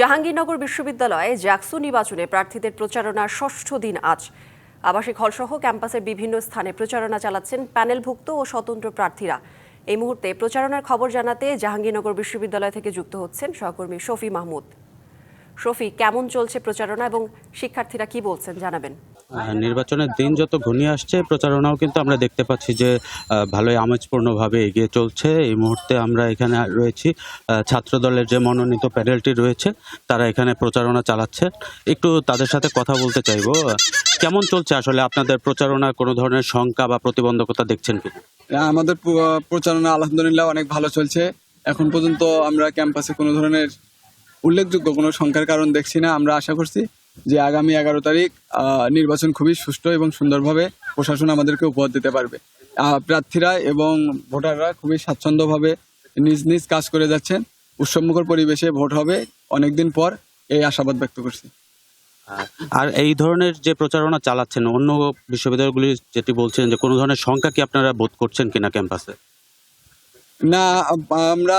জাহাঙ্গীরনগর বিশ্ববিদ্যালয়ে জ্যাকসু নির্বাচনে প্রার্থীদের প্রচারণার ষষ্ঠ দিন আজ। আবাসিক হলসহ ক্যাম্পাসের বিভিন্ন স্থানে প্রচারণা চালাচ্ছেন প্যানেলভুক্ত ও স্বতন্ত্র প্রার্থীরা। এই মুহূর্তে প্রচারণার খবর জানাতে জাহাঙ্গীরনগর বিশ্ববিদ্যালয় থেকে যুক্ত হচ্ছেন সহকর্মী শফি মাহমুদ। শফি, কেমন চলছে প্রচারণা এবং শিক্ষার্থীরা কি বলছেন জানাবেন? নির্বাচনের দিন যত ঘনিয়ে আসছে প্রচারণাও কিন্তু আমরা দেখতে পাচ্ছি যে ভালোই আমেজপূর্ণভাবে এগিয়ে চলছে। এই মুহূর্তে আমরা এখানে রয়েছি। আহ, ছাত্র দলের যে মনোনীত প্যানেলটি রয়েছে তারা এখানে প্রচারণা চালাচ্ছে। একটু তাদের সাথে কথা বলতে চাইব। কেমন চলছে আসলে আপনাদের প্রচারণা? কোনো ধরনের শঙ্কা বা প্রতিবন্ধকতা দেখছেন কি? আমাদের প্রচারণা আলহামদুলিল্লাহ অনেক ভালো চলছে। এখন পর্যন্ত আমরা ক্যাম্পাসে কোনো ধরনের উল্লেখযোগ্য কোনো সংখ্যার কারণ দেখছি না। আমরা আশা করছি যে আগামী এগারো তারিখ নির্বাচন খুবই সুষ্ঠু এবং সুন্দরভাবে প্রশাসন আমাদেরকে উপহার দিতে পারবে। প্রার্থীরা এবং ভোটাররা খুবই স্বাচ্ছন্দ্যভাবে নিজ নিজ কাজ করে যাচ্ছেন। উৎসবমুখর পরিবেশে ভোট হবে অনেকদিন পর এই আশাবাদ ব্যক্ত করছি। আর এই ধরনের যে প্রচারণা চালাচ্ছেন অন্য বিশ্ববিদ্যালয়গুলি যেটি বলছেন যে কোনো ধরনের সংখ্যা কি আপনারা বোধ করছেন কিনা ক্যাম্পাসে? না আমরা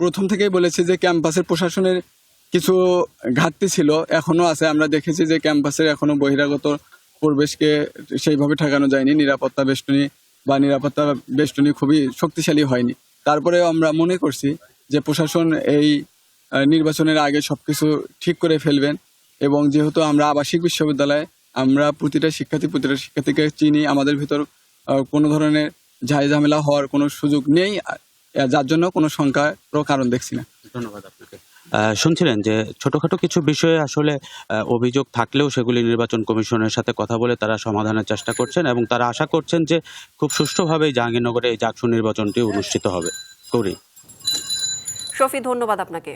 প্রথম থেকেই বলেছি যে ক্যাম্পাসের প্রশাসনের কিছু ঘাটতি ছিল, এখনও আছে। আমরা দেখেছি যে ক্যাম্পাসের এখনও বহিরাগত পরিবেশকে সেইভাবে ঠেকানো যায়নি। নিরাপত্তা বেষ্টনী বা নিরাপত্তা বেষ্টনী খুবই শক্তিশালী হয়নি। তারপরেও আমরা মনে করছি যে প্রশাসন এই নির্বাচনের আগে সবকিছু ঠিক করে ফেলবেন এবং যেহেতু আমরা আবাসিক বিশ্ববিদ্যালয়ে আমরা প্রতিটা শিক্ষার্থী, প্রতিটা শিক্ষার্থীকে চিনি, আমাদের ভিতর কোনো ধরনের ঝাই ঝামেলা হওয়ার কোনো সুযোগ নেই যার জন্য কোনো সংখ্যারও কারণ দেখছি না। ধন্যবাদ আপনাকে। শুনছিলেন যে ছোটোখাটো কিছু বিষয়ে আসলে অভিযোগ থাকলেও সেগুলি নির্বাচন কমিশনের সাথে কথা বলে তারা সমাধানের চেষ্টা করছেন এবং তারা আশা করছেন যে খুব সুষ্ঠুভাবে জাহাঙ্গীরনগরে এই জাকসু নির্বাচনটি অনুষ্ঠিত হবে। করি। শফি, ধন্যবাদ আপনাকে।